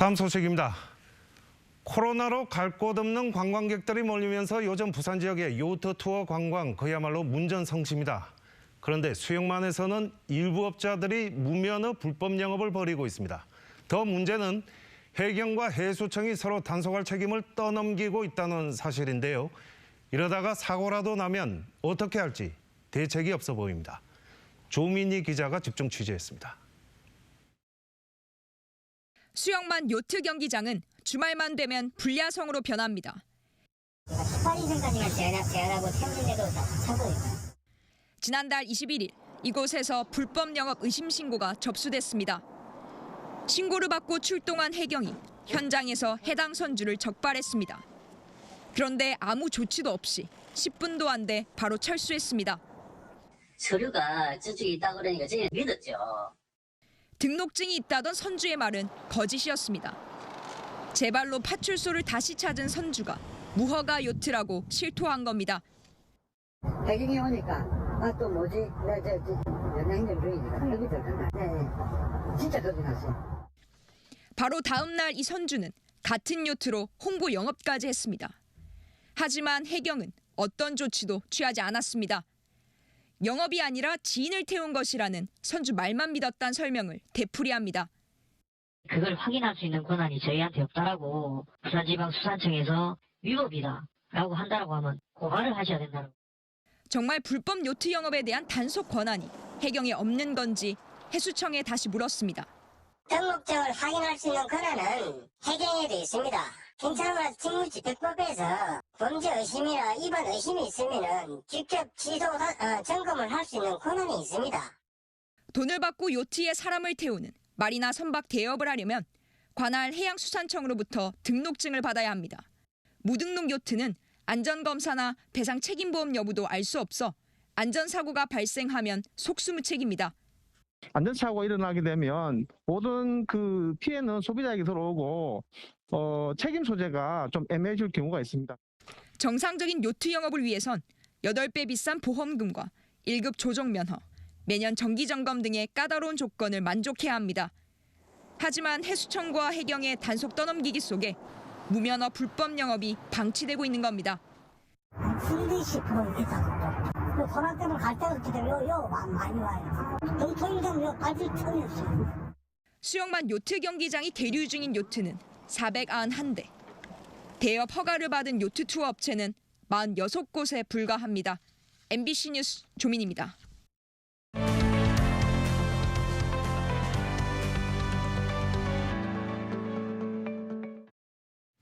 다음 소식입니다. 코로나로 갈 곳 없는 관광객들이 몰리면서 요즘 부산 지역의 요트 투어 관광 그야말로 문전성시입니다. 그런데 수영만에서는 일부 업자들이 무면허 불법 영업을 벌이고 있습니다. 더 문제는 해경과 해수청이 서로 단속할 책임을 떠넘기고 있다는 사실인데요. 이러다가 사고라도 나면 어떻게 할지 대책이 없어 보입니다. 조민희 기자가 집중 취재했습니다. 수영만 요트 경기장은 주말만 되면 불야성으로 변합니다. 18인승까지만 제한, 제한하고 태우는데도 다 차고요. 지난달 21일 이곳에서 불법 영업 의심 신고가 접수됐습니다. 신고를 받고 출동한 해경이 현장에서 해당 선주를 적발했습니다. 그런데 아무 조치도 없이 10분도 안 돼 바로 철수했습니다. 서류가 저쪽에 있다 그러니까 저희 믿었죠. 등록증이 있다던 선주의 말은 거짓이었습니다. 제 발로 파출소를 다시 찾은 선주가 무허가 요트라고 실토한 겁니다. 해경이 오니까 아 또 뭐지 나저 연행전 중이니까 겁이 들었나 네 진짜 겁이 났어요 바로 다음 날 이 선주는 같은 요트로 홍보 영업까지 했습니다. 하지만 해경은 어떤 조치도 취하지 않았습니다. 영업이 아니라 지인을 태운 것이라는 선주 말만 믿었다는 설명을 되풀이합니다. 그걸 확인할 수 있는 권한이 저희한테 없다라고 부산지방수산청에서 위법이다라고 한다라고 하면 고발을 하셔야 된다는 정말 불법 요트 영업에 대한 단속 권한이 해경에 없는 건지 해수청에 다시 물었습니다. 등록증을 확인할 수 있는 권한은 해경에도 있습니다. 괜찮아 직무집행법에서 범죄 의심이나 위반 의심이 있으면은 직접 지도 어, 점검을 할 수 있는 권한이 있습니다. 돈을 받고 요트에 사람을 태우는 말이나 선박 대여업을 하려면 관할 해양수산청으로부터 등록증을 받아야 합니다. 무등록 요트는 안전검사나 배상 책임보험 여부도 알 수 없어 안전사고가 발생하면 속수무책입니다. 안전사고가 일어나게 되면 모든 그 피해는 소비자에게 들어오고 어, 책임 소재가 좀 애매해질 경우가 있습니다. 정상적인 요트 영업을 위해선 8배 비싼 보험금과 1급 조정 면허, 매년 정기 점검 등의 까다로운 조건을 만족해야 합니다. 하지만 해수청과 해경의 단속 떠넘기기 속에 무면허 불법 영업이 방치되고 있는 겁니다. 한70% 있다고 그 소나 때문에 갈 때도 그때 요, 요 마- 많이 와요 동통인장 요 빠질 틈이 없어요 수영만 요트 경기장이 계류 중인 요트는 491대. 대업 허가를 받은 요트 투어 업체는 46곳에 불과합니다. MBC 뉴스 조민입니다.